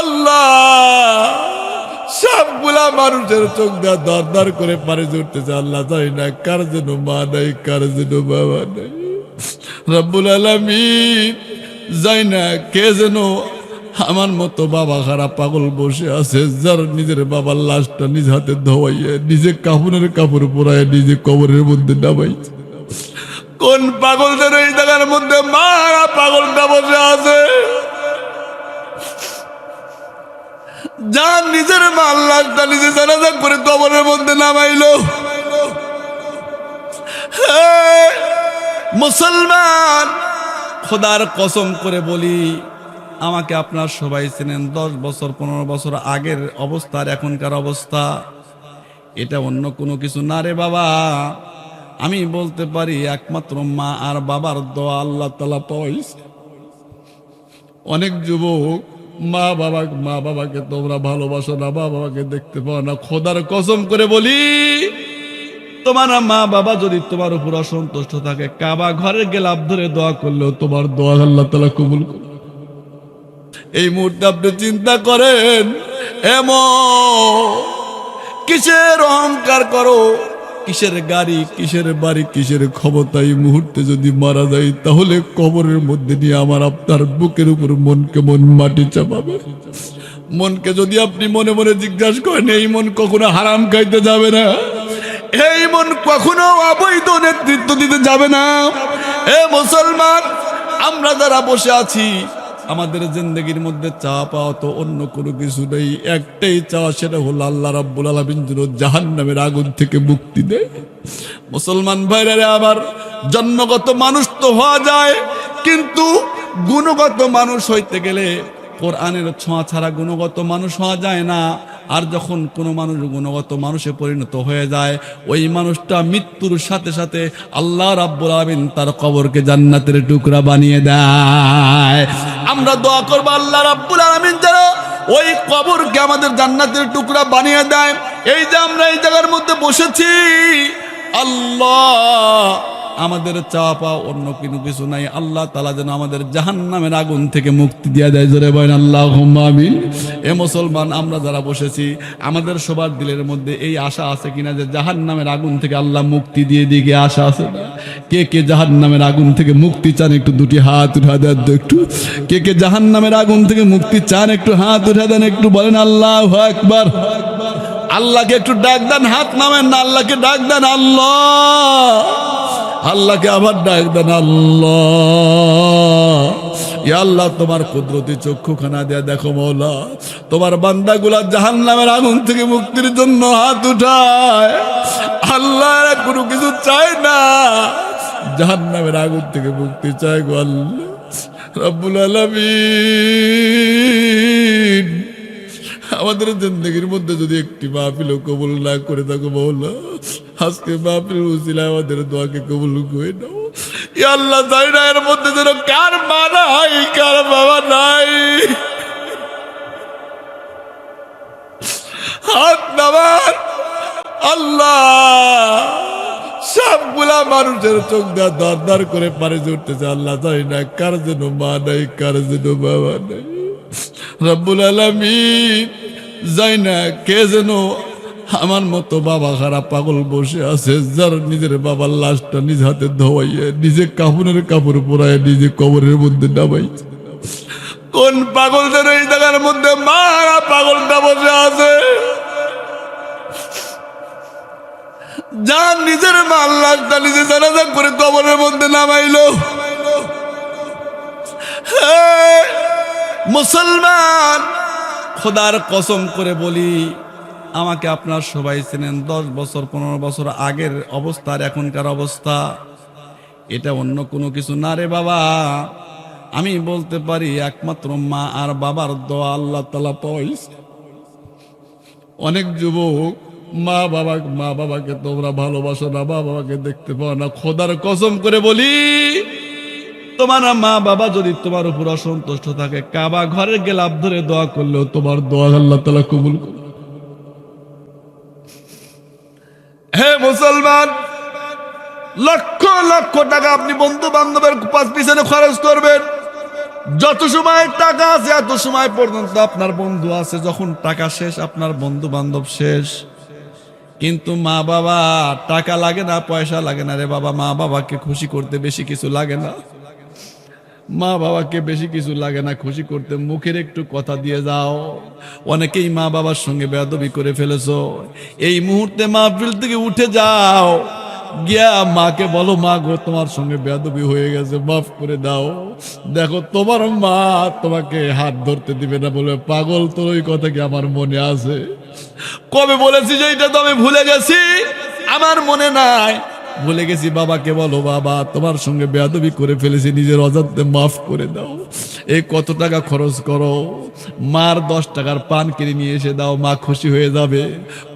আল্লাহ, সবগুলা মানুষের চোখ দেওয়া দর দর করে পারে জুড়তেছে আল্লাহ জানি না কার যেন মা নাই, কার যেন বাবা নাই। রব্বুল আলমিন যাই না কে যেন আমার মতো বাবা খারাপ পাগল বসে আছে, যার নিজের বাবার লাশটা নিজ হাতে ধোয়াইয়ে, নিজে কাপড়ের কাপড় পরায় নিজে কবরের মধ্যে নামাইছে। কোন পাগল যেন এই জায়গার মধ্যে মা পাগলটা বসে আছে? যার নিজের মাল লাশটা নিজে জানাজা করে কবরের মধ্যে নামাইলো। মুসলমান, খোদার কসম করে বলি, আমাকে আপনার সবাই চেনেন, দশ বছর, পনেরো বছর আগের অবস্থা আর এখনকার অবস্থা। এটা অন্য কোনো কিছু না রে বাবা। আমি বলতে পারি, একমাত্র মা আর বাবার দোয়া আল্লাহ তালা পাইছে অনেক যুবক মা বাবা, মা বাবাকে তোমরা ভালোবাসো না, মা বাবাকে দেখতে পাও না। খোদার কসম করে বলি, তোমার মা বাবা যদি তোমার উপর অসন্তুষ্ট থাকে, কাবা ঘরে গেলাপ ধরে দোয়া করলেও তোমার দোয়া আল্লাহ তালা কবুল এই মুহূর্তে আপনি চিন্তা করেন, এমন কিসের অহংকার করো? কিসের গাড়ি, কিসের বাড়ি, কিসের ক্ষমতা? এই মুহূর্তে যদি মারা যায় তাহলে কবরের মধ্যে নিয়ে আমার আপনার বুকের উপর মনকে মন মাটি চাপাবে। মনকে যদি আপনি মনে মনে জিজ্ঞাসা করেন, এই মন কখনো হারাম খাইতে যাবে না? এই মন কখনো অবৈধ নেতৃত্ব দিতে যাবে না? এ মুসলমান, আমরা যারা বসে আছি আমাদের জিন্দগির মধ্যে চা পাওয়া তো অন্য কোনো কিছু নেই। একটাই চাওয়া সেটা হলো আল্লাহ রাব্বুল আলমিন যেন জাহান্নামের আগুন থেকে মুক্তি দেয়। মুসলমান ভাইরারে, আবার জন্মগত মানুষ তো হওয়া যায়, কিন্তু গুণগত মানুষ হইতে গেলে কোরআনের ছোঁয়া ছাড়া গুণগত মানুষ হওয়া যায় না। আর যখন কোনো মানুষ গুণগত মানুষে পরিণত হয়ে যায়, ওই মানুষটা মৃত্যুর সাথে সাথে আল্লাহ রাব্বুল আলামিন তার কবরকে জান্নাতের টুকরা বানিয়ে দেয়। আমরা দোয়া করব আল্লাহ রাব্বুল আলামিন যেন ওই কবরকে আমাদের জান্নাতের টুকরা বানিয়ে দেয়। এই যে আমরা এই জায়গার মধ্যে বসেছি, আল্লাহ আমাদের চাওয়া অন্য কোনো কিছু নাই। আল্লাহ তালা যেন আমাদের জাহান নামের আগুন থেকে মুক্তি দিয়ে দেয়। জোরে বলেন আল্লাহ আমিন। এ মুসলমান, আমরা যারা বসেছি, আমাদের সবার দিলের মধ্যে এই আশা আছে কিনা যে জাহান নামের আগুন থেকে আল্লাহ মুক্তি দিয়ে দিকে আশা আছে? না কে কে জাহান নামের আগুন থেকে মুক্তি চান একটু দুটি হাত উঠা দেন একটু। কে কে জাহান নামের আগুন থেকে মুক্তি চান একটু হাত উঠা দেন একটু বলেন, আল্লাহ একবার আল্লাহকে একটু ডাক দেন, হাত নামেন না, আল্লাহকে ডাক দেন, আল্লাহ। আল্লাহকে আবার ডাক দেন, আল্লাহ। আল্লাহ, তোমার কুদরতি চক্ষুখানা দেয়া দেখো মৌলা। তোমার বান্দাগুলা জাহান নামের আগুন থেকে মুক্তির জন্য হাত উঠায়। আল্লাহ কোনো কিছু চায় না। জাহান নামের আগুন থেকে মুক্তি চায় গো আল্লাহ। রব্বুল আলামিন। আমাদের জিন্দগির মধ্যে যদি একটি মাহফিল কবুল না করে থাকো মৌলা, আজকে মাহফিল উচিলা আমাদের দোয়াকে কবুল করে নাও। আল্লাহ জানি না এর মধ্যে যেন কার মা নাই, কার বাবা নাই। হাত নামান আল্লাহ, সবগুলা মানুষের চোখ দেওয়া দর দর করে পারে জুড়তেছে আল্লাহ জানি না কার যেন মা নাই, কার যেন বাবা নাই। রব্বুল আলমিন, যাই না, কে যেন আমার মতো বাবা খারাপ পাগল বসে আছে, যার নিজের বাবার লাশটা নিজ হাতে ধোয়াইয়ে, নিজে কাপড়ের কাপড় পরায় নিজে কবরের মধ্যে নামাইছে। কোন পাগল যেন এই জায়গার মধ্যে মা পাগলটা বসে আছে? যার নিজের মাল লাশটা নিজে জানাজা করে কবরের মধ্যে নামাইলো। মুসলমান, খোদার কসম করে বলি, আমাকে আপনার সবাই চেনেন, দশ বছর, পনেরো বছর আগের অবস্থা আর এখনকার অবস্থা। এটা অন্য কোনো কিছু না রে বাবা। আমি বলতে পারি, একমাত্র মা আর বাবার দোয়া আল্লাহ তালা পাইছে অনেক যুবক, মা বাবা, মা বাবাকে তোমরা ভালোবাসো না, মা বাবাকে দেখতে পাও না। খোদার কসম করে বলি তোমার মা বাবা যদি তোমার উপর অসন্তুষ্ট থাকে, কাবা ঘরের গেলাপ ধরে দোয়া করলেও তোমার দোয়া আল্লাহ তালা কবুল হে মুসলমান, লক্ষ লক্ষ টাকা আপনি বন্ধু বান্ধবের পিছনে খরচ করবেন। যত সময় টাকা আছে, এত সময় পর্যন্ত আপনার বন্ধু আছে, যখন টাকা শেষ, আপনার বন্ধু বান্ধব শেষ। কিন্তু মা বাবা, টাকা লাগে না, পয়সা লাগে না রে বাবা, মা বাবাকে খুশি করতে বেশি কিছু লাগে না। মা বাবাকে বেশি কিছু লাগে না, খুশি করতে মুখের একটু কথা দিয়ে যাও। অনেকেই মা বাবার সঙ্গে বেয়াদবি করে ফেলেছো। এই মুহূর্তে মা মাহফিল থেকে উঠে যাও। গিয়া মাকে বলো, মা গো, তোমার সঙ্গে বেয়াদবি হয়ে গেছে, মাফ করে দাও। দেখো, তোমার মা তোমাকে হাত ধরতে দিবে না বলে পাগল তোর ওই কথা কি আমার মনে আছে? কবে বলেছি যে এটা তো আমি ভুলে গেছি? আমার মনে নাই। ভুলে গেছি, বাবাকে বলো, বাবা, তোমার সঙ্গে বেয়াদবি করে ফেলেছি, নিজের অজান্তে মাফ করে দাও। এই কত টাকা খরচ করো? মার দশ টাকার পান কিনে নিয়ে এসে দাও, মা খুশি হয়ে যাবে।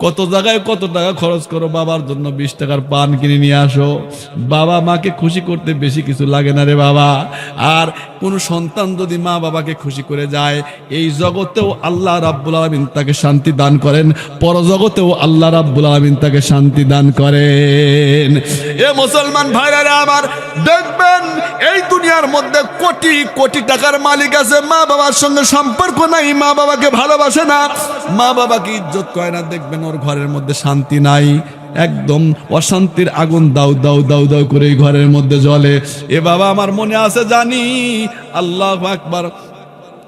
কত জায়গায় কত টাকা খরচ করো, বাবার জন্য বিশ টাকার পান কিনে নিয়ে আসো। বাবা মাকে খুশি করতে বেশি কিছু লাগে না রে বাবা। আর কোনো সন্তান যদি মা বাবাকে খুশি করে যায়, এই জগতেও আল্লাহ রাব্বুল আলমিন তাকে শান্তি দান করেন, পরজগতেও আল্লাহ রাব্বুল আলমিন তাকে শান্তি দান করেন। এ মুসলমান ভাইরা আমার, দেখবেন এই দুনিয়ার মধ্যে কোটি কোটি টাকার মালিক আছে, মা বাবার সঙ্গে সম্পর্ক নাই মা বাবাকে ভালোবাসে না। মা বাবাকে ইজ্জত করে না, দেখবেন ওর ঘরের মধ্যে শান্তি নাই। একদম অশান্তির আগুন দাউ দাউ দাউ দাউ করে ঘরের মধ্যে জ্বলে। এ বাবা, আমার মনে আছে জানি, আল্লাহ আকবার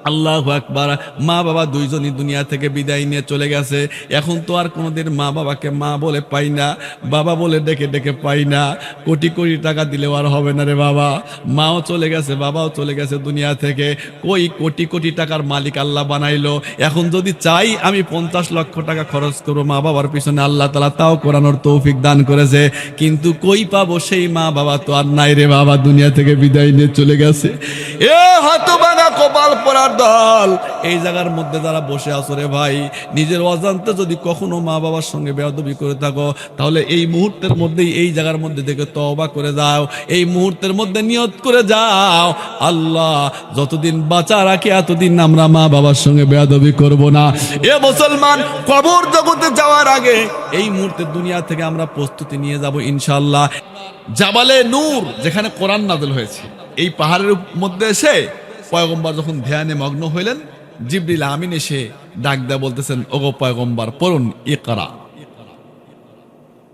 আল্লাহ আকবার, মা বাবা দুইজনই দুনিয়া থেকে বিদায় নিয়ে চলে গেছে। এখন তো আর কোনোদিন মা বাবাকে মা বলে পাই না, বাবা বলে ডেকে ডেকে পাই না। কোটি কোটি টাকা দিলেও আর হবে না রে বাবা। মাও চলে গেছে, বাবাও চলে গেছে দুনিয়া থেকে। কই কোটি কোটি টাকার মালিক আল্লাহ বানাইলো। এখন যদি চাই আমি পঞ্চাশ লক্ষ টাকা খরচ করব মা বাবার পিছনে, আল্লাহ তালা তাও করানোর তৌফিক দান করেছে। কিন্তু কই পাবো সেই মা বাবা তো আর নাই রে বাবা, দুনিয়া থেকে বিদায় নিয়ে চলে গেছে। এ হতবাগা কপাল পরার দল। এই জায়গার মধ্যে যারা বসে আছো রে ভাই, নিজের অজান্তে যদি কখনো মা বাবার সঙ্গে বেয়াদবি করে থাকো, তাহলে এই মুহূর্তের মধ্যেই এই জায়গার মধ্যে থেকে তওবা করে যাও। এই মুহূর্তের মধ্যে নিয়ত করে যাও। আল্লাহ, যতদিন বাঁচা রাখি এতদিন আমরা মা বাবার সঙ্গে বেয়াদবি করব না। এ মুসলমান, কবর জগতে যাওয়ার আগে এই মুহূর্তে দুনিয়া থেকে আমরা প্রস্তুতি নিয়ে যাব ইনশাল্লাহ জাবালে নূর, যেখানে কোরআন নাজল হয়েছে। এই পাহাড়ের মধ্যে এসে পয়গম্বর যখন ধ্যানে মগ্ন হইলেন, জিবরিল আমিন এসে ডাক দেয়া বলতেছেন, ওগো পয়গম্বর, পড়ুন, ইকরা।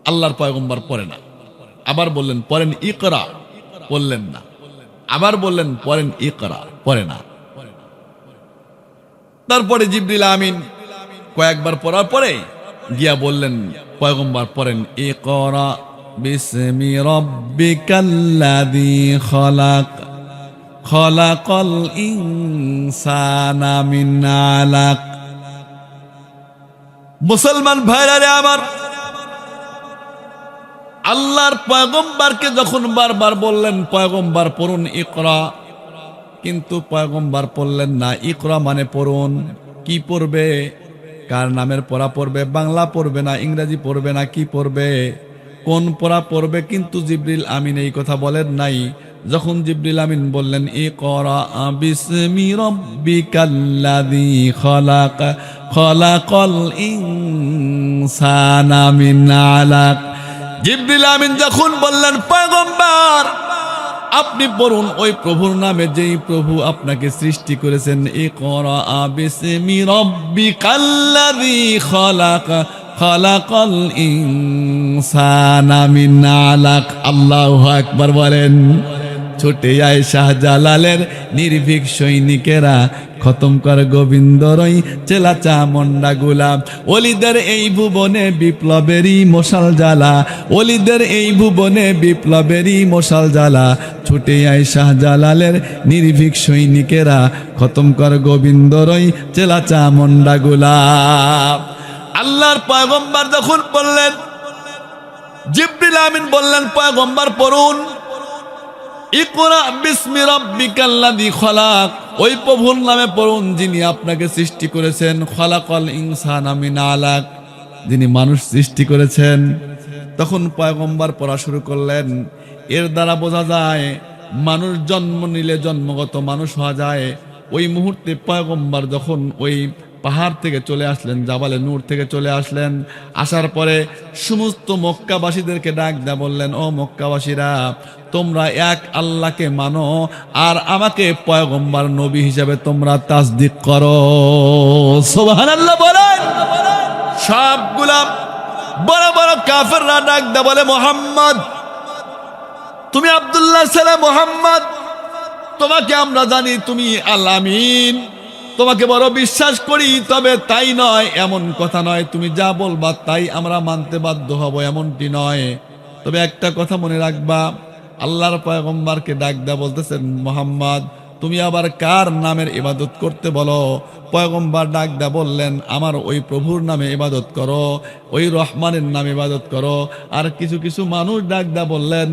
আল্লাহর পয়গম্বর পড়ে না। আবার বললেন, পড়েন ইকরা। বললেন না। আবার বললেন, পড়েন ইকরা। পড়ে না। তারপরে জিবরিল আমিন কয়েকবার পড়ার পরে গিয়া বললেন, পয়গম্বর, পড়েন ইকরা। বিসমি রব্বিকাল্লাযী খলাক। খলাকল ইনসানা মিন আলাক মুসলমান ভাইরারে আমার, আল্লাহর পয়গম্বরকে যখন বারবার বললেন, পয়গম্বর পড়ুন ইকরা। কিন্তু পয়গম্বর পড়লেন না, ইকরা মানে পড়ুন। কি পড়বে? কার নামের পড়া পড়বে? বাংলা পড়বে না, ইংরেজি পড়বে না, কি পড়বে? কোন পড়া পড়বে? কিন্তু জিবরিল আমিন এই কথা বলেন নাই। যখন জিবরিল আমিন বললেন এ করা বিসমি খলাক মিন আমিন যখন বললেন পয়গম্বর আপনি পড়ুন ওই প্রভুর নামে যেই প্রভু আপনাকে সৃষ্টি করেছেন এ করা বিসমি রব্বিকাল্লাযী খলাক আল্লাহু বলেন। ছুটে আয় শাহজালালের নির্ভীক সৈনিকেরা। খতম কর গোবিন্দরই চেলা চামন্ডা গুলাম অলিদের এই ভুবনে বিপ্লবেরই মশাল জ্বালা। অলিদের এই ভুবনে বিপ্লবেরই মশাল জ্বালা। ছুটে আয় শাহজালালের নির্ভীক সৈনিকেরা। খতম কর গোবিন্দরই চেলা চামন্ডা গুলাম আল্লাহর পয়গম্বর যখন বললেন, জিব্রিল আমিন বললেন, পয়গম্বার পড়ুন। ইকরা বিসমি রাব্বিকাল্লাযী খলাক। ওই প্রভুর নামে পড়ুন যিনি আপনাকে সৃষ্টি করেছেন। আলাক যিনি মানুষ সৃষ্টি করেছেন। তখন পড়া শুরু করলেন। এর দ্বারা বোঝা যায়, মানুষ জন্ম নিলে জন্মগত মানুষ হওয়া যায়। ওই মুহূর্তে পয়গম্বর যখন ওই পাহাড় থেকে চলে আসলেন, জাবালে নূর থেকে চলে আসলেন। আসার পরে সমস্ত মক্কাবাসীদেরকে ডাক দেয়া বললেন, ও মক্কাবাসীরা, তোমরা এক আল্লাহকে মানো আর আমাকে পয়গম্বর নবী হিসাবে তোমরা তাসদিক করো। সুবহানাল্লাহ বলেন। সবগুলা বড় বড় কাফেররা ডাক দেয়া বলে, মোহাম্মদ, তুমি আব্দুল্লাহ সালাম মোহাম্মদ, তোমাকে আমরা জানি, তুমি আলামিন তোমাকে বড় বিশ্বাস করি, তবে তাই নয়, এমন কথা নয়। তুমি যা বলবা তাই আমরা মানতে বাধ্য হব, এমনটি নয়। তবে একটা কথা মনে রাখবা, আল্লাহর পয়গম্বারকে ডাক দেওয়া বলতেছেন মোহাম্মদ তুমি আবার কার নামের ইবাদত করতে বলো? পয়গম্বর ডাক দেয়া বললেন, আমার ওই প্রভুর নামে ইবাদত করো, ওই রহমানের নামে ইবাদত করো। আর কিছু কিছু মানুষ ডাক দেয়া বললেন,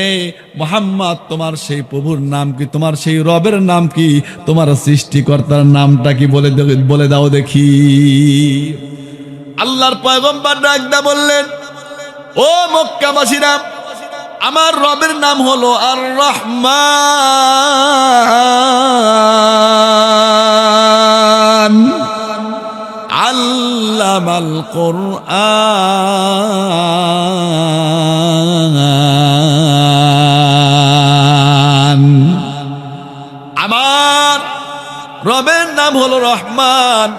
এই মোহাম্মদ, তোমার সেই প্রভুর নাম কি? তোমার সেই রবের নাম কি? তোমার সৃষ্টিকর্তার নামটা কি বলে বলে দাও দেখি। আল্লাহর পয়গম্বর ডাক দেয়া বললেন, ও মক্কাবাসীরা আমার রবের নাম হলো আর রহমান আল্লামাল কোরআন। আমার রবের নাম হলো রহমান।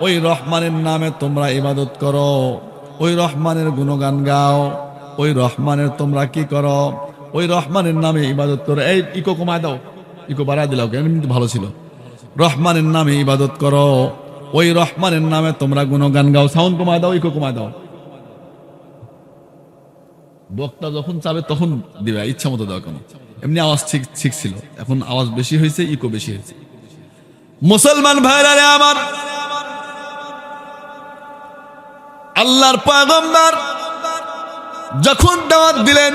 ওই রহমানের নামে তোমরা ইবাদত করো। ওই রহমানের গুণগান গাও। ওই রহমানের তোমরা কি করো? ওই রহমানের নামে ইবাদত করো। এই ইকো কমায় দাও। ইকো বাড়ায় দিলাও কেন কিন্তু ভালো ছিল। রহমানের নামে ইবাদত করো। ওই রহমানের নামে তোমরা গুণগান গাও। সাউন্ড কমায় দাও, ইকো কমায় দাও। বক্তা যখন চাবে তখন দিবে, ইচ্ছা মতো দেওয়া কেন। এমনি আওয়াজ ঠিক ঠিক ছিল। এখন আওয়াজ বেশি হয়েছে, ইকো বেশি হয়েছে। মুসলমান ভাইরা আমার। আল্লাহর পয়গম্বর যখন দাওয়াত দিলেন,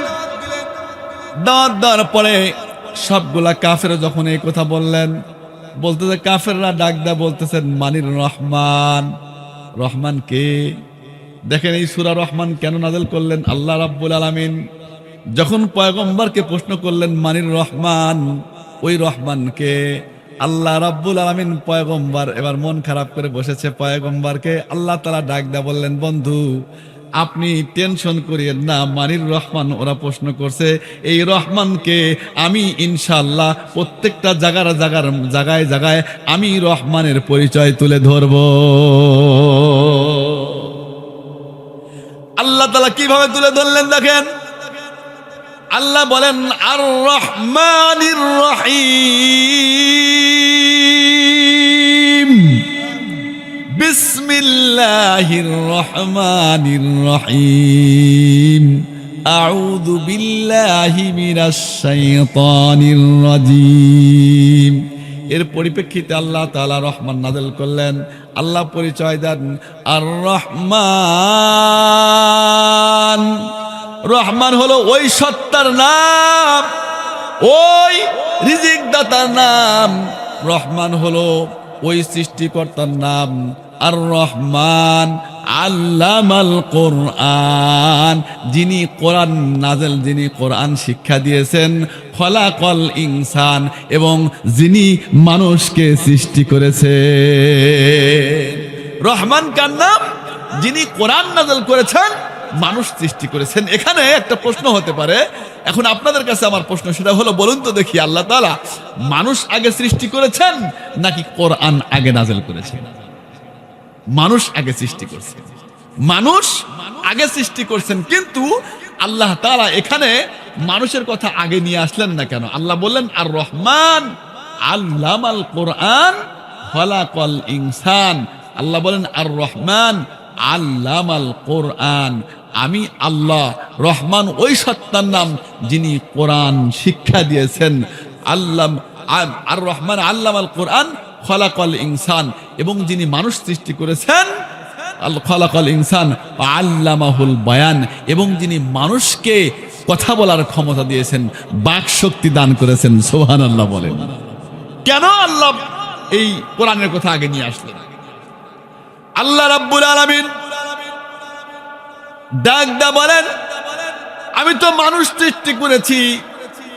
দাওয়াত দেওয়ার পরে সবগুলা কাফের যখন এই কথা বললেন বলতেছে কাফেররা ডাক দেয়া, বলতেছেন, মানির রহমান। রহমান কে? দেখেন এই সুরা রহমান কেন নাজেল করলেন? আল্লাহ রাব্বুল আলামিন যখন পয়গম্বরকে প্রশ্ন করলেন, মানির রহমান? ওই রহমানকে আল্লাহ রাব্বুল আলামিন পয়গম্বর, এবার মন খারাপ করে বসেছে পয়গম্বরকে, আল্লাহ তালা ডাক দেয়া বললেন, বন্ধু আপনি টেনশন করিয়েন না, মানির রহমান ওরা প্রশ্ন করছে, এই রহমানকে আমি ইনশাল্লাহ প্রত্যেকটা জায়গার জায়গার জায়গায় জায়গায় আমি রহমানের পরিচয় তুলে ধরব। আল্লাহ তালা কীভাবে তুলে ধরলেন দেখেন? আল্লাহ বলেন, আর রহমানির রহিম। بسم الله الرحمن الرحيم أعوذ بالله من الشيطان الرجيم এর পরিপ্রেক্ষিতে আল্লাহ তাআলা রহমান নাজেল করলেন আল্লাহ পরিচয় দেন আর রহমান রহমান হলো ওই সত্তার নাম ওই রিজিক দাতার নাম রহমান হলো ওই সৃষ্টিকর্তার নাম আর রহমান আল্লামাল কোরআন। যিনি কোরআন নাজেল যিনি কোরআন শিক্ষা দিয়েছেন, খলাকল ইনসান, এবং যিনি মানুষকে সৃষ্টি করেছে রহমান কার নাম? যিনি কোরআন নাজেল করেছেন, মানুষ সৃষ্টি করেছেন। এখানে একটা প্রশ্ন হতে পারে। এখন আপনাদের কাছে আমার প্রশ্ন, সেটা হলো বলুন তো দেখি, আল্লাহ তালা মানুষ আগে সৃষ্টি করেছেন, নাকি কোরআন আগে নাজেল করেছেন? মানুষ আগে সৃষ্টি করছেন মানুষ আগে সৃষ্টি করছেন, কিন্তু আল্লাহ তারা এখানে মানুষের কথা আগে নিয়ে আসলেন না কেন? আল্লাহ বললেন আর রহমান আল্লামাল কোরআন খলাকল ইনসান। আল্লাহ বলেন আর রহমান আল্লামাল কোরআন। আমি আল্লাহ, রহমান ওই সত্তার নাম যিনি কোরআন শিক্ষা দিয়েছেন। আল্লাহ আর রহমান আল্লামাল কোরআন খলাকল ইনসান, এবং যিনি মানুষ সৃষ্টি করেছেন খলাকল ইনসান আল্লামাহুল বয়ান, এবং যিনি মানুষকে কথা বলার ক্ষমতা দিয়েছেন, বাক শক্তি দান করেছেন সোহান আল্লাহ বলেন। কেন আল্লাহ এই কোরআনের কথা আগে নিয়ে আসলেন? আল্লাহ রাব্বুল আলমিন ডাক দা বলেন, আমি তো মানুষ সৃষ্টি করেছি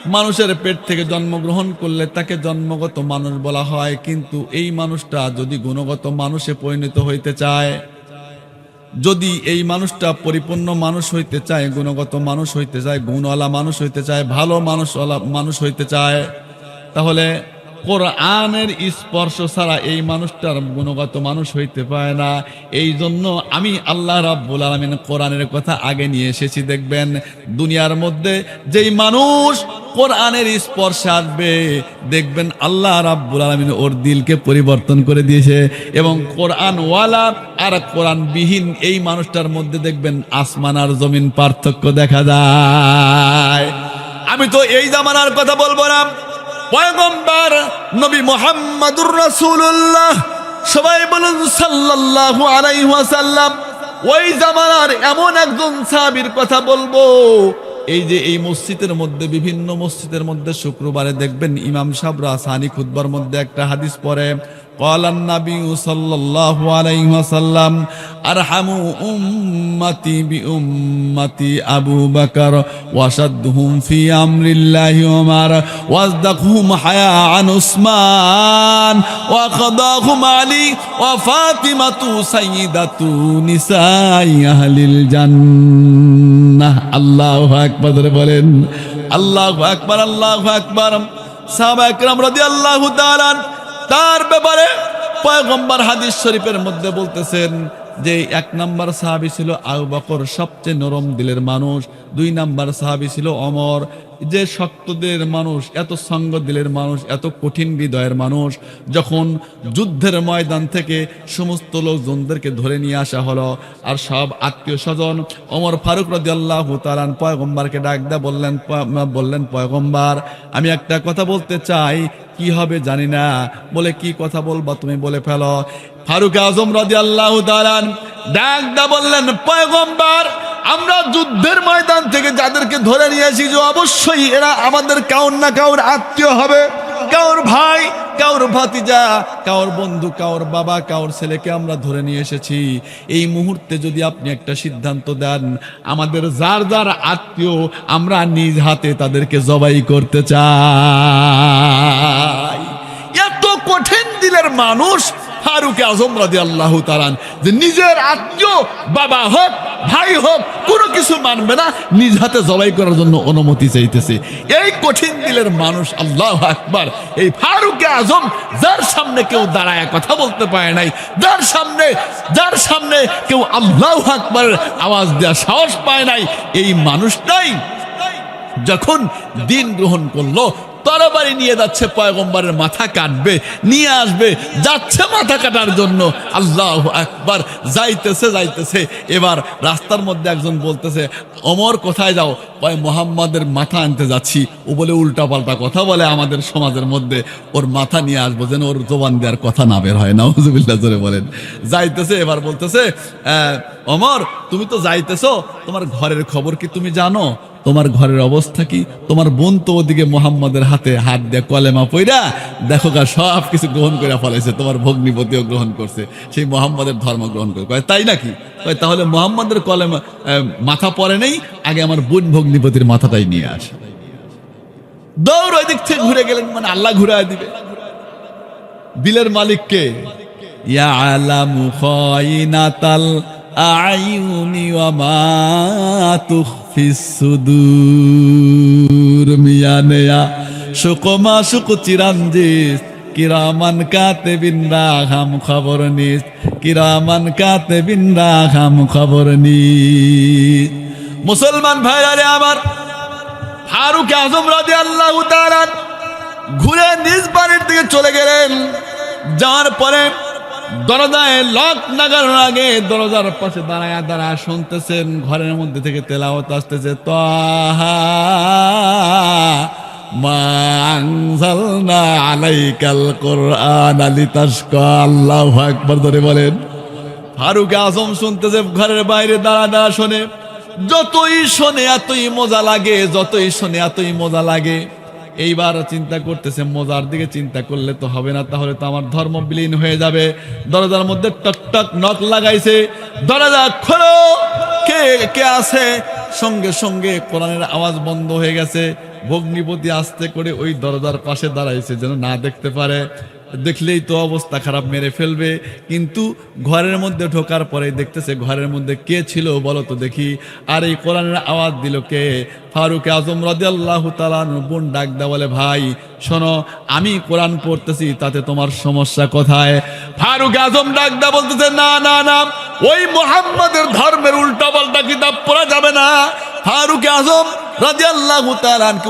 মানুষের পেট থেকে জন্মগ্রহণ করলে তাকে জন্মগত মানুষ বলা হয়, কিন্তু এই মানুষটা যদি গুণগত মানুষে পরিণত হইতে চায়, যদি এই মানুষটা পরিপূর্ণ মানুষ হইতে চায়, গুণগত মানুষ হইতে চায়, গুণওয়ালা মানুষ হইতে চায়, ভালো মানুষওয়ালা মানুষ হইতে চায়, তাহলে কোরআনের স্পর্শ ছাড়া এই মানুষটার গুণগত মানুষ হইতে পারে না। এই জন্য আমি আল্লাহ রাব্বুল আলমিন কোরআনের কথা আগে নিয়ে এসেছি, দেখবেন দুনিয়ার মধ্যে যেই মানুষ কোরআনের স্পর্শে আসবে, দেখবেন আল্লাহ রাব্বুল আলমিন ওর দিলকে পরিবর্তন করে দিয়েছে এবং কোরআন ওয়ালা আর কোরআন বিহীন এই মানুষটার মধ্যে দেখবেন আসমান আর জমিন পার্থক্য দেখা যায়। আমি তো এই জামানার কথা বলব না। পয়গম্বর নবী মোহাম্মদুর রাসূলুল্লাহ, সবাই বলুন সাল্লাল্লাহু আলাইহি ওয়াসাল্লাম, ওই জামানার এমন একজন সাহাবীর কথা বলব। এই যে এই মসজিদের মধ্যে, বিভিন্ন মসজিদের মধ্যে শুক্রবারে দেখবেন ইমাম সাহরা সানি খুতবার মধ্যে একটা হাদিস পড়ে قال النبي صلى الله عليه وسلم أرحم أمتي بأمتي أبو بكر وشدهم في أمر الله عمر واصدقهم حياء عن عثمان وقضاهم علي وفاطمة سيدة نساء أهل الجنة الله أكبر বলেন আল্লাহু আকবার আল্লাহু আকবার সাহাবা একরাম রাদিয়াল্লাহু তাআলা তার ব্যাপারে পয়গম্বর হাদিস শরীফের মধ্যে বলতেছেন যে এক নাম্বার সাহাবি ছিল আউ বকর সবচেয়ে নরম দিলের মানুষ, দুই নাম্বার সাহাবি ছিল অমর যে শক্ত দিলের মানুষ, এত সঙ্গ দিলের মানুষ, এত কঠিন হৃদয়ের মানুষ, যখন যুদ্ধের ময়দান থেকে সমস্ত লোকজনদেরকে ধরে নিয়ে আসা হলো, আর সব আত্মীয় স্বজন অমর ফারুক রাজি আল্লাহ তালান পয়গম্বারকে ডাক দা বললেন বললেন, পয়গম্বার, আমি একটা কথা বলতে চাই, কি হবে জানি না, বলে কি কথা বলবা তুমি বলে ফেলো। ফারুক আজম রাজি আল্লাহ তালান ডাক দা বললেন, পয়গম্বার আমরা যুদ্ধের ময়দান থেকে যাদেরকে ধরে নিয়েছি যে অবশ্যই এরা আমাদের কাউর না কাউর আত্মীয় হবে। কাউর ভাই, কাউর ভাতিজা, কাউর বন্ধু, কাউর বাবা, কাউর ছেলেকে আমরা ধরে নিয়ে এসেছি। এই মুহূর্তে যদি আপনি একটা সিদ্ধান্ত দেন, আমাদের যার যার আত্মীয় আমরা নিজ হাতে তাদেরকে জবাই করতে চাই। এত কঠিন দিলের মানুষ ফারুক আজম রাজি আল্লাহ তারান যে নিজের আত্মীয়, বাবা হোক ভাই হোক কোনো কিছু মানবে না, নিজ হাতে জবাই করার জন্য অনুমতি চাইতেছে। এই কঠিন দিলের মানুষ, আল্লাহ আকবার। এই ফারুক আজম, যার সামনে কেউ দাঁড়ায়, কথা বলতে পারে নাই। যার সামনে যার সামনে কেউ আল্লাহ আকবার আওয়াজ দেওয়ার সাহস পায় নাই। এই মানুষটাই যখন দিন গ্রহণ করল তরবারি নিয়ে যাচ্ছে, পয়গম্বরের মাথা কাটবে, নিয়ে আসবে, যাচ্ছে মাথা কাটার জন্য। আল্লাহ একবার যাইতেছে যাইতেছে। এবার রাস্তার মধ্যে একজন বলতেছে অমর কোথায় যাও? কয়, মোহাম্মদের মাথা আনতে যাচ্ছি। ও বলে উল্টা পাল্টা কথা বলে আমাদের সমাজের মধ্যে। ওর মাথা নিয়ে আসব যেন ওর জবান দেওয়ার কথা না বের হয়। না হুজুবিল্লা জোরে বলেন। যাইতেছে, এবার বলতেছে অমর তুমি তো যাইতেছো। তোমার ঘরের খবর কি তুমি জানো? তোমার ঘরের অবস্থা কি? তোমার বোন তো ওদিকে মোহাম্মদের হাতে হাত দিয়ে কলেমা পইরা দেখো গা, সব কিছু গ্রহণ করে ফেলাইছে, তোমার ভগ্নিপতিও গ্রহণ করছে, সেই মোহাম্মদের ধর্ম গ্রহণ করে। কয়, তাই নাকি? কয়, তাহলে মোহাম্মদের কলেমা মাথা পরে নেই, আগে আমার বোন ভগ্নিপতির মাথাটাই নিয়ে আসে। দৌড় ওই দিক থেকে ঘুরে গেলেন মানে আল্লাহ ঘুরায় দিবে। বিলের মালিককে ইয়ালামু খায়িনাতাল আয়ুনি মা সুদূর মিয়ানেয়া শুকমা শুক চিরাঞ্জিস কিরামান কাতেবিন রাহাম খবর নিস কিরামান কাতেবিন রাহাম খবর নিস মুসলমান ভাইরা রে আমার, ফারুক আজম রাজি আল্লাহ ঘুরে নিজ বাড়ির দিকে চলে গেলেন। যাওয়ার পরে দরজায় লক নাগানোর আগে দরজার পাশে দাঁড়ায় দাঁড়ায় শুনতেছেন, ঘরের মধ্যে থেকে তেলাওয়াত আসতেছে, তাহা আলাইকাল কোরআন লিতাশকা আল্লাহু আকবার ধরে বলেন। ফারুক আজম শুনতেছে, ঘরের বাইরে দাঁড়া দাঁড়া শোনে। যতই শোনে এতই মজা লাগে, যতই শোনে এতই মজা লাগে। এইবার চিন্তা করতেছে, মজার দিকে চিন্তা করলে তো হবে না, তাহলে তো আমার ধর্ম বিলীন হয়ে যাবে। দরজার মধ্যে টকটক টক নক লাগাইছে। দরজা খোলো। কে কে আছে? সঙ্গে সঙ্গে কোরআনের আওয়াজ বন্ধ হয়ে গেছে। ভগ্নিপতি আসতে করে ওই দরজার পাশে দাঁড়াইছে যেন না দেখতে পারে। দেখলেই তো অবস্থা খারাপ মেরে ফেলবে। কিন্তু ঘরের মধ্যে ঢোকার পরে দেখতেছে ঘরের মধ্যে কে ছিল বলো তো দেখি। আর এই কোরআনের আওয়াজ দিল কে? ফারুক আজম রাজি তালা বোন ডাক দা বলে, ভাই, শোনো, আমি কোরআন পড়তেছি, তাতে তোমার সমস্যা কোথায়? ফারুক আজম ডাক দা বলতেছে, না না না ওই মোহাম্মদের ধর্মের উল্টা পাল্টা কিতাব পড়া যাবে না। ফারুক আজম রাজি আল্লাহ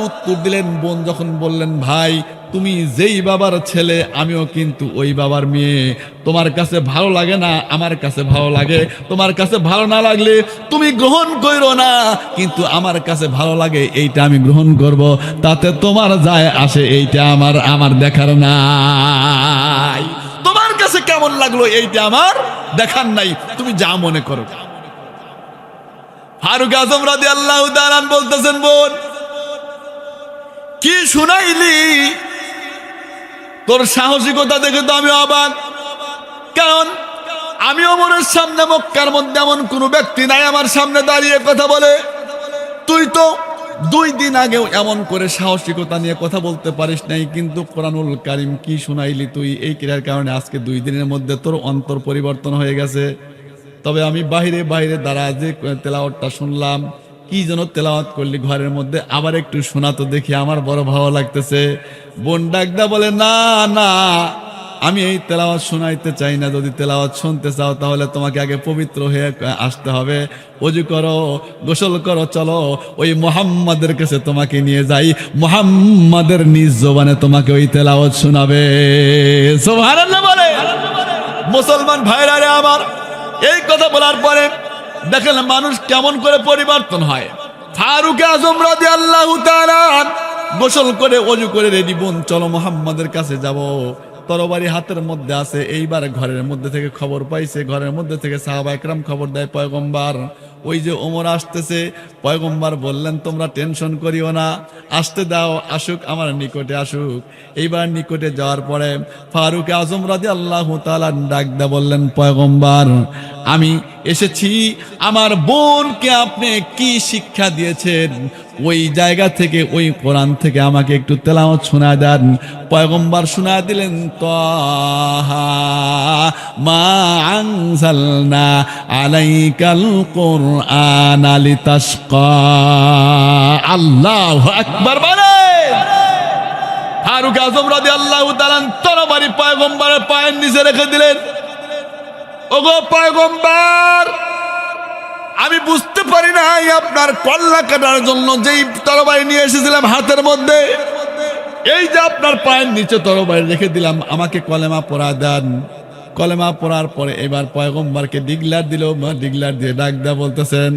উত্তর দিলেন, বোন যখন বললেন, ভাই, তুমি যেই বাবার ছেলে, আমিও কিন্তু ওই বাবার মেয়ে। তোমার কাছে ভালো লাগে না, আমার কাছে ভালো লাগে। তোমার কাছে ভালো না লাগলে তুমি গ্রহণ করো না। কিন্তু আমার কাছে ভালো লাগে, এইটা আমি গ্রহণ করব। তাতে তোমার যায় আসে, এইটা আমার আমার দেখার নাই। তোমার কাছে কেমন লাগল, এইটা আমার দেখার নাই, তুমি যা মনে করো। ফারুক আজম রাজি আল্লাহ দালান বলতেছেন, বোন, কি শুনাইলি? তোর সাহসিকতা দেখে তো আমি অবাক। কারণ আমি অমরের সামনে মক্কার মধ্যে এমন কোনো ব্যক্তি নাই, আমার সামনে দাঁড়িয়ে কথা বলে। তুই তো দুই দিন আগেও এমন করে সাহসিকতা নিয়ে কথা বলতে পারিস নাই, কিন্তু কোরআনুল কারিম কি শুনাইলি তুই? এই ক্রিয়ার কারণে আজকে দুই দিনের মধ্যে তোর অন্তর পরিবর্তন হয়ে গেছে। তবে আমি বাইরে বাইরে দাঁড়া যে তেলাওয়াতটা শুনলাম, কি যেন তেলাওয়াত করলি ঘরের মধ্যে, আবার একটু শোনা তো দেখি আমার বড় ভালো লাগতেছে। বোন ডাকদা বলে, না না। আমি এই তেলাওয়াত শোনাইতে চাই না। যদি তেলাওয়াত শুনতে চাও, তাহলে তোমাকে আগে পবিত্র হয়ে আসতে হবে। অজু করো, গোসল করো, চলো। ওই মোহাম্মদের কাছে তোমাকে নিয়ে যাই। মোহাম্মদের নিজ জবানে তোমাকে ওই তেলাওয়াত শোনাবে। বলে। মুসলমান ভাইরা রে আমার, এই কথা বলার পরে দেখেন মানুষ কেমন করে পরিবর্তন হয়। ফারুক আজম রাজি আল্লাহ গোসল করে, অজু করে, রেডি, বোন, চলো মোহাম্মদের কাছে যাব। তরবারি হাতের মধ্যে আছে, এইবার ঘরের মধ্যে থেকে খবর পাইছে, ঘরের মধ্যে থেকে সাহাবা একরাম খবর দেয়, পয়গম্বার, ওই যে ওমর আসতেছে, পয়গম্বার বললেন, তোমরা টেনশন করিও না, আসতে দাও, আসুক, আমার নিকটে আসুক। এইবার নিকটে যাওয়ার পরে ফারুক আজম রাজি আল্লাহ ডাক দা বললেন, পয়গম্বার, আমি এসেছি, আমার বোনকে আপনি কি শিক্ষা দিয়েছেন? ওই জায়গা থেকে, ওই কোরআন থেকে আমাকে একটু তেলাওয়াত শোনা দেন। পয়গম্বর শোনা দিলেন মা আনজালনা আলাইকাল কোরআন আল্লাহু ফারুক আজম রাদিয়াল্লাহু তাআলা তরবারি পয়গম্বরের পায়ের নিচে রেখে দিলেন। ওগো পয়গম্বর! নাই আপনার কল্লা কাটার জন্য যেই তরবারি নিয়ে এসেছিলাম হাতের মধ্যে, এই যে আপনার পায়ের নিচে তরবারি রেখে দিলাম, আমাকে কলেমা পড়া দেন। কলেমা পড়ার পরে এবার পয়গম্বরকে ডিগলার দিল ডিগলার দিয়ে ডাকদা বলতেছেন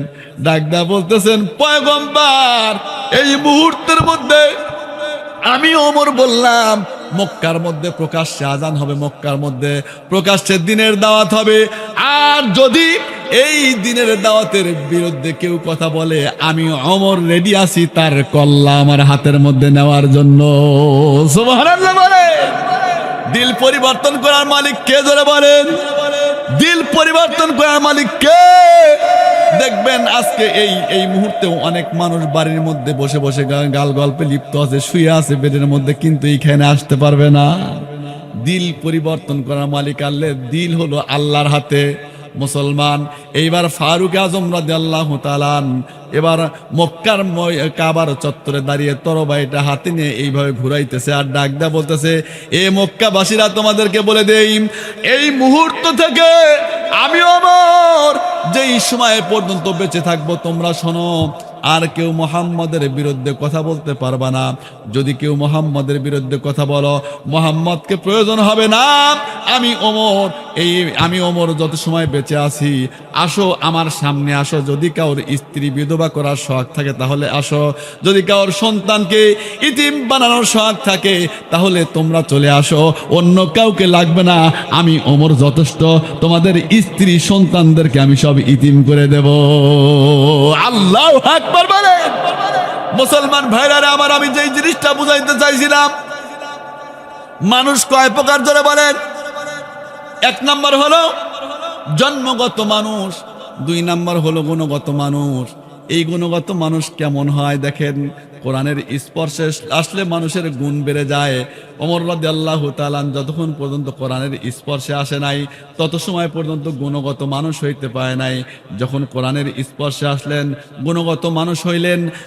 ডাকদা বলতেছেন, পয়গম্বর, এই মুহূর্তের মধ্যে আমি ওমর বললাম, মক্কার মধ্যে প্রকাশ্যে আজান হবে, মক্কার মধ্যে প্রকাশ্যে দিনের দাওয়াত হবে। আর যদি এই দিনের দাওয়াতের বিরুদ্ধে কেউ কথা বলে, আমি অমর রেডি আছি তার কল্লা আমার হাতের মধ্যে নেওয়ার জন্য। দিল পরিবর্তন করার মালিক কে ধরে বলেন? দিল পরিবর্তন করার মালিক কে? দেখবেন আজকে এই এই মুহূর্তে অনেক মানুষ বাড়ির মধ্যে বসে বসে গাল গল্পে লিপ্ত আছে, শুয়ে আছে বেডের মধ্যে, কিন্তু এইখানে আসতে পারবে না। দিল পরিবর্তন করার মালিক আল্লাহ দিল হলো আল্লাহর হাতে। মুসলমান। এইবার ফারুক আজম রাজি আল্লাহ তালান এবার মক্কার কাবার চত্বরে দাঁড়িয়ে তরবাইটা হাতে নিয়ে এইভাবে ঘুরাইতেছে আর ডাকদা বলতেছে, এ মক্কাবাসীরা, তোমাদেরকে বলে দেই, এই মুহূর্ত থেকে আমি আমার যেই সময় পর্যন্ত বেঁচে থাকব, তোমরা শোনো আর কেউ মোহাম্মদের বিরুদ্ধে কথা বলতে পারবা না। যদি কেউ মোহাম্মদের বিরুদ্ধে কথা বলো, মোহাম্মদকে প্রয়োজন হবে না, আমি ওমর, এই, আমি ওমর যত সময় বেঁচে আছি, আসো আমার সামনে, আসো। যদি কারোর স্ত্রী বিধবা করার শখ থাকে, তাহলে আসো। যদি কারোর সন্তানকে ইতিম বানানোর শখ থাকে, তাহলে তোমরা চলে আসো। অন্য কাউকে লাগবে না, আমি ওমর যথেষ্ট। তোমাদের স্ত্রী সন্তানদেরকে আমি সব ইতিম করে দেব। আল্লাহ বলে মুসলমান ভাইরারে আমার, আমি যেই জিনিসটা বুঝাইতে চাইছিলাম, মানুষ কয় প্রকার ধরে বলেন? এক নম্বর হলো জন্মগত মানুষ, দুই নাম্বার হলো গুণগত মানুষ। এই গুণগত মানুষ কেমন হয় দেখেন? কোরআনের স্পর্শে আসলে মানুষের গুণ বেড়ে যায়। অমর রাদি আল্লাহ তালান যতক্ষণ পর্যন্ত কোরআনের স্পর্শে আসে নাই, তত সময় পর্যন্ত গুণগত মানুষ হইতে পারে নাই। যখন কোরআনের স্পর্শে আসলেন, গুণগত মানুষ হইলেন